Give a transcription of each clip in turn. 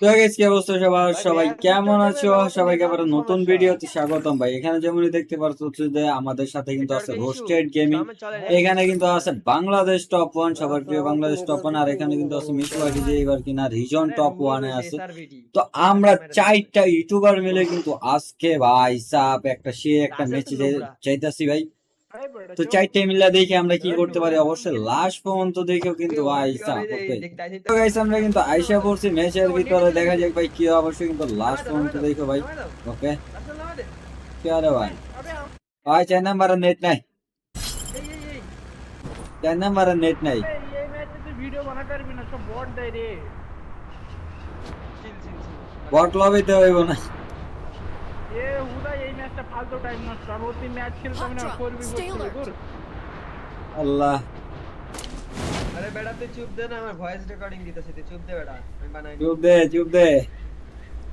তো guys, কি অবস্থা? সবার সবাই কেমন আছো? সবাইকে আবার নতুন ভিডিওতে স্বাগতম ভাই। এখানে যেমনই দেখতে পাচ্ছ যে আমাদের সাথে কিন্তু আছে রোস্টেড গেমিং এখানে কিন্তু আছে বাংলাদেশ টপ ওয়ান সবার প্রিয় বাংলাদেশ টপ ওয়ান আর এখানে কিন্তু আছে মিসওয়াটি যে এবার কিনা রিজন টপ ওয়ানে আছে। তো আমরা চারটা ইউটিউবার মিলে কিন্তু আজকে ভাই সাপ একটা সে একটা ম্যাচে চাইতাছি ভাই। তো চারটে মিলে দেখে আমরা কি করতে পারি? অবশ্যই লাস্ট পর্যন্ত দেখেও কিন্তু ভাই সাপ তো গাইস আমরা কিন্তু আইসা পড়ছি ম্যাচের ভিতরে। দেখা যাক ভাই কি অবশ্যই কিন্তু লাস্ট পর্যন্ত দেখো ভাই। ওকে কি আরে ভাই? ভাই চার নাম্বারের নেট নাই। চার নাম্বারের নেট নাই। এই ম্যাচে তুই ভিডিও বানাতে পারবি সব বট বট লবিতে হইব না। এ হুদা এই ম্যাচটা ফালতু টাইম নষ্ট। আর ওর তুই ম্যাচ খেলতাম না করবি করবি আল্লাহ। আরে বেটা তুই চুপ দে না আমার ভয়েস রেকর্ডিং দিতেছি তুই চুপ দে বেটা আমি বানাই চুপ দে চুপ দে।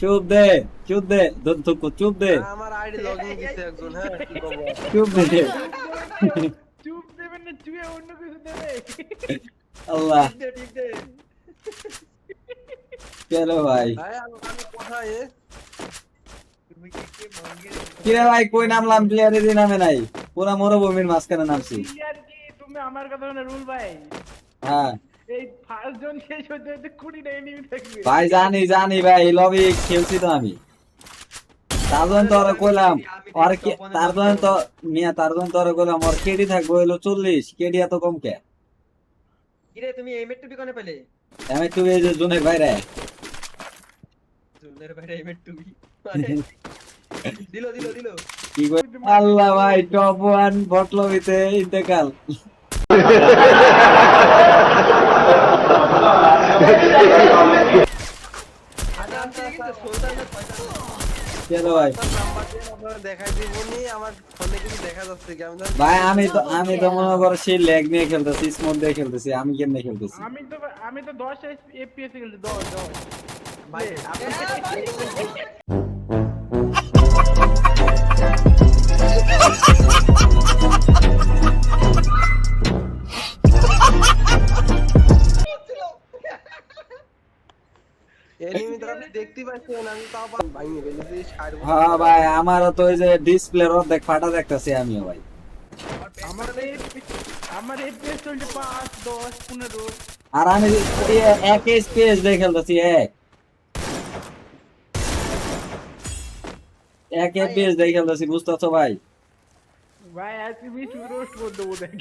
চুপ দে চুপ দে দত্তক চুপ দে। আমার আইডি লগইন দিতে একজন হ্যাঁ কি করব চুপ দে। চুপ দেবেন না চুয়ে অন্য কিছু দেবে। আল্লাহ। ঠিক দে ঠিক দে। চলো ভাই? ভাই আমি আমি কোথায় এ? তুমি কি কি মাঙ্গে কিরে ভাই কই নামলাম? প্লেয়ারের দিন নামে নাই। পুরা মরুভূমির মাঝখানে নামছি। আর কি? তুমি আমার কথা শুনে রুল ভাই। হ্যাঁ। এই ফার্স্ট জন শেষ হতে হতে কুড়িটা এনিমি থাকবে। ভাই জানি জানি ভাই লবি খেলছি তো আমি। তার জন্য তো ওরা কইলাম আর কি তার জন্য তো মিয়া তার জন্য তো ওরা কইলাম ওর কেডি থাকব হইল চল্লিশ। কেডি এত কম কে? কি রে তুমি এমএট টুবি কোনে পেলে? আমি একটু এই যে জুনের বাইরে জুনের বাইরে এমএট টুবি দিলো দিলো দিলো। আল্লাহ ভাই টপ ওয়ান বট লবিতে ইন্তেকাল। ভাই? নাম্বার দিয়ে আপনারা দেখাই দিবনি আমার ফোনে কিছু দেখা যাচ্ছে কি আমি জানি ভাই আমি তো আমি তো মনে করো সেই লেগ নিয়ে খেলতেছি স্মুথ দিয়ে খেলতেছি আমি কেমনে খেলতেছি? আমি তো আমি তো 10 এফপিএস খেলছি 10 10 হ্যাঁ ভাই, আমারও তো ওই যে ডিসপ্লের অর্ধেক ফাটা দেখতেছি আমিও ভাই। আমার আমার এফপিএস চলছে 5 10 15 আর আমি এক স্পেস দিয়ে খেলতেছি, এক। এক এফপিএস দিয়ে খেলতেছি বুঝতেছো ভাই ভাই আজকে মিস রোস্ট করে দেবো দেখে.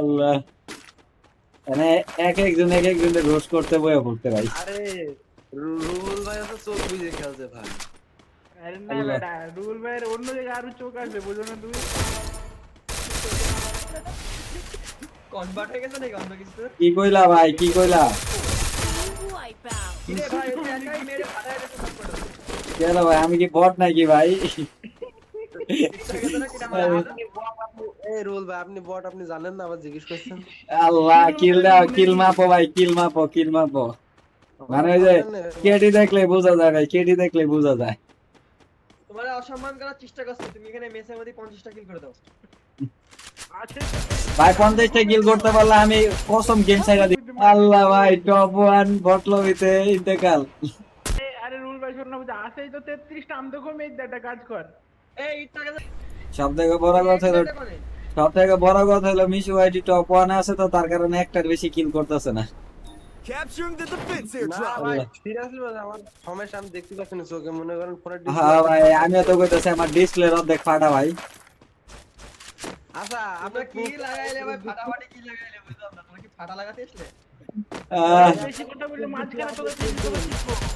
আল্লাহ মানে এক একজন এক একজন রোস্ট করতে বয়ে পড়তে ভাই আরে রু- ভাই তো চোখ বুঝে খেলছে ভাই। আরে না বেটা রুল ভাইয়ের অন্য জায়গায় আরও চোখ আসবে বুঝো না তুমি। কনভার্ট হয়ে গেছে নাকি অন্য কিছু কি কইলা ভাই কি কইলা? Wipeout. কিরে ভাই একাই মেরে ফাটায় দিতে সব করে কেন ভাই? আমি কি বট নাকি ভাই? এই রুল ভাই আপনি বট আপনি জানেন না আবার জিজ্ঞেস করছেন। আল্লাহ কিল দাও কিল মাপো ভাই কিল মাপো কিল মাপো। মানে ওই যে কেডি দেখলে বোঝা যায় ভাই কেডি দেখলে বোঝা যায়। তোমার অসম্মান করার চেষ্টা করছে তুমি এখানে মেসের মধ্যে পঞ্চাশটা কিল করে দাও। ভাই কিল করতে পারলে আমি কসম গেম দিই আল্লাহ ভাই টপ ওয়ান বট লবিতে ইন্তেকাল। এ, আরে রুল ভাই শোন না বুঝে আসেই তো 33টা আম তো কমে একটা কাজ কর। এই সব থেকে বড় কথা হলো সব থেকে বড় কথা হলো মিশু আইডি টপ ওয়ান আছে তো তার কারণে একটার বেশি কিল করতেছে না। Capturing the defense না airdrop. ভাই আমার সমস্যা আমি দেখতে পাচ্ছি না চোখে মনে করেন ফোনের হ্যাঁ ভাই আমিও তো কইতেছি আমার ডিসপ্লের অর্ধেক ফাটা ভাই। আচ্ছা আপনার কি লাগাইলে ভাই? ফাটাফাটি কি লাগাইলে বুঝলাম না তোমার কি ফাটা লাগাতে বেশি কথা বললে মাঝখানে তোকে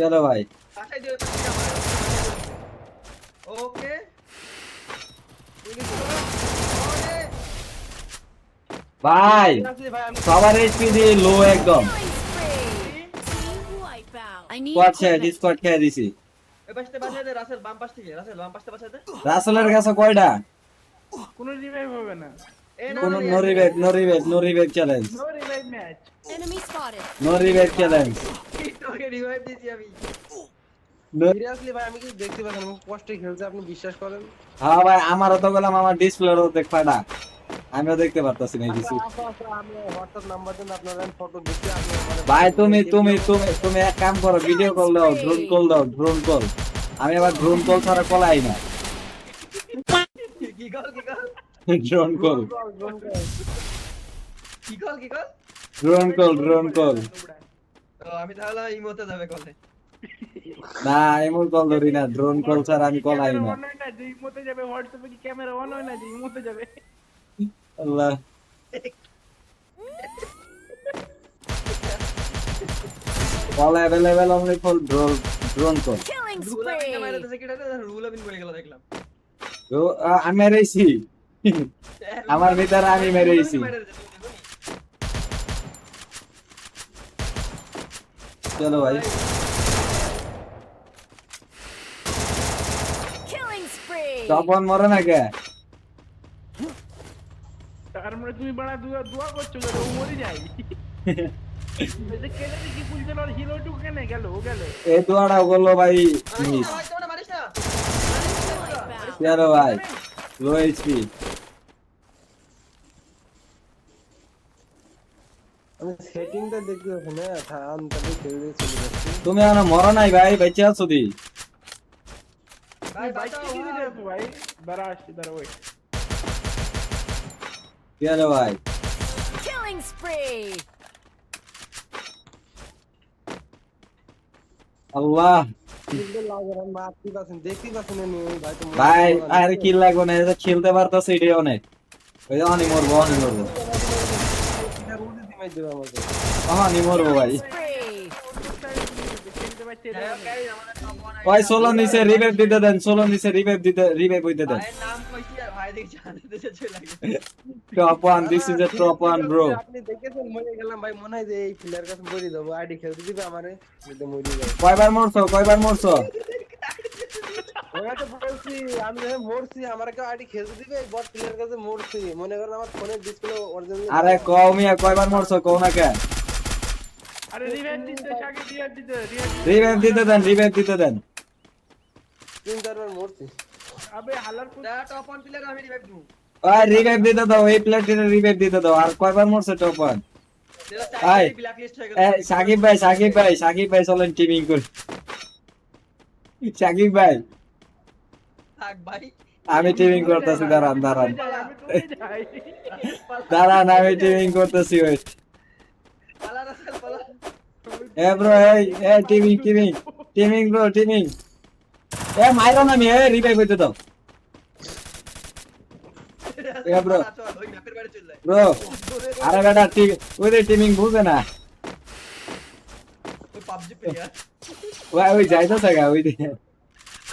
চলো ভাই? ওকে। ভাই সবার এইচপি দিয়ে লো একদম। খেয়ে দিছি। রাসেলের কাছে কয়টা? কোনো রিভাইভ হবে না। কোন no revive no revive no. Revive challenge no revive challenge দিয়েছি আমি। সিরিয়াসলি ভাই আমি কি দেখতে পাচ্ছি না কষ্টে খেলছে আপনি বিশ্বাস করেন? হ্যাঁ ভাই আমারও তো গেলাম আমার ডিসপ্লের অর্ধেক ফাটা আমিও দেখতে পারতাছি না কিছু আমি হোয়াটসঅ্যাপ নাম্বার দেন আপনার ফটো দেখতে আপনি আমার- ভাই তুমি তুমি তুমি তুমি এক কাম করো ভিডিও কল দাও ড্রোন কল দাও ড্রোন কল আমি আবার ড্রোন কল ছাড়া কলাই না। Drone call drone call drone call তো আমি তাহলে ইমোতে যাবে কলে না এমন কল ধরি না ড্রোন কল ছাড়া আমি অন হয় না যে ইমোতে যাবে হোয়াটসঅ্যাপে কি ক্যামেরা অন হয় না যে ইমোতে যাবে? Allah. Call available only for drone drone call rule আবিন বলে গেল দেখলাম। আমি মেরেছি। আমার ভিতরে আমি মেরেছি। চলো ভাই। তপন মরে না কে? তার মানে তুমি বড় দুয়া দোয়া করছ যে ও মরে যায়। যে কেন কি বুঝতে না হিরো টু কেন গেল ও গেল। এই দোয়াটা করল ভাই মিস। ভাই লো এইচপি সেটিংটা দেখতে পাচ্ছি না থাম তবে চলে যাচ্ছি। তুমি এখনও মরো নাই ভাই বেঁচে আছো দি। ভাই বাইক কি। ভাই। আসছি ওই ভাই. আল্লাহ। ভাই আর কি লাগবে না খেলতে পারতাছে এটাই অনেক। ওই যে অনি মরবো অনি মরবো উড়ে দিমাই দেবে আমাকে অনি মরবো ভাই Spree. খেলতে পারছে হ্যাঁ, guys, আমাদের top one ওই idea। সোলো নিচে রিভাইভ দিতে দেন সোলো নিচে রিভাইভ দিতে রিভাইভ হইতে দেন ভাই top one this is a top one bro আপনি দেখেছেন মরে গেলাম ভাই মনে হয় যে এই প্লেয়ার কাছে মরে যাব আইডি খেলতে দিবে আমারে যদি মরে যাবে কয়বার মরছো কয়বার মরছো তো বলছি আমি যখন মরছি আমার কেউ আইডি খেলতে দিবে? বট প্লেয়ার কাছে মরছি। মনে করেন আমার ফোনের ডিসপ্লে অরিজিনাল আরে কও মিয়া কয়বার মরছো? কও না কে আরে রিভাইভ দিতে আগে রিভাইভ দিতে রিভাইভ রিভাইভ দিতে দেন রিভাইভ দিতে দেন। তিন চারবার মরছি। আবে হালার পুত টপ ওয়ান প্লেয়ার আমি রিভাইভ দিবো। ওই রিভাইভ দিতে দাও এই প্লেয়ারটির রিভাইভ দিতে দাও। আর কয়বার মরছে টপ সাকিব ভাই সাকিব ভাই সাকিব ভাই চলেন টিমিং করি। সাকিব ভাই থাক ভাই। আমি টিমিং করতেছি দাঁড়ান দাঁড়ান। দাঁড়ান আমি টিমিং করতেছি ওয়েট এ ব্রো এই এ টিমিং টিমিং টিমিং ব্রো টিমিং এ মাইরো না আমি এ রিভাইভ হইতে দাও। এ যায় ব্রো আরে বেটা টিম ওই টিমিং বুঝে না। ওই পাবজি প্লেয়ার ওই ওই যাইতেছে গা ওই দিকে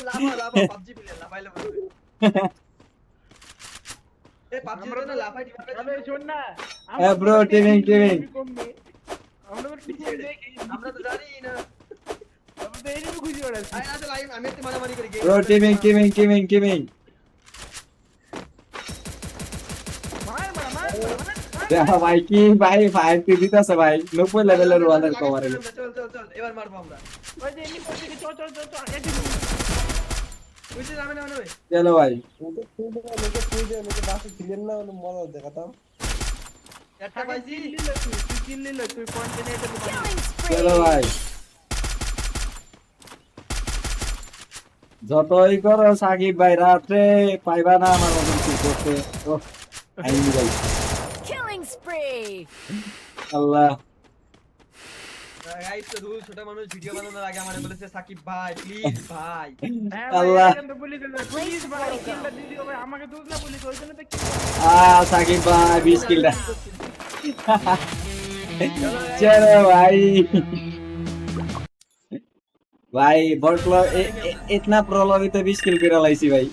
লাফা লাফা পাবজি প্লেয়ার লাফাই লাফাই এ পাবজি না লাফাই দিবা আবে শোন না এ. আমরা তো টিম দেখি আমরা তো জানি না আমরা তো এরকম খুঁজে বেড়াচ্ছি আই আমি একটু মারামারি করি ব্রো টিমিং টিমিং টিমিং টিমিং ভাই কি ভাই ফাইভ কি দিতেছে ভাই। নব্বই লেভেলের ওয়ালের কভারে চল চল চল এবার মারবো আমরা। ওই যে এমনি করছে চল চল চল চল আগে বুঝতে যাবে না চলো ভাই। ওকে ফুল দেবে ওকে ফুল দেবে ওকে বাসে ছিলেন না ওকে মজা দেখাতাম। একটা পাইছি তুই তুই কিল নিল তুই পয়েন্ট নিয়ে এটা চলো ভাই। যতই করো সাকিব ভাই রাত্রে পাইবা না আমার মতন কি করতে। আইনি ভাই spree. আল্লাহ। গাইস রুল ছোট মানুষ ভিডিও বানানোর আগে আমারে বলেছে সাকিব ভাই প্লিজ ভাই। হ্যাঁ আল্লাহ। আল্লাহ বলি দিল প্লিজ ভাই কিলটা দিদি ভাই আমাকে দুধ না বলি ওই জন্য তো আ সাকিব ভাই কিলটা চলো ভাই। ভাই ভাই।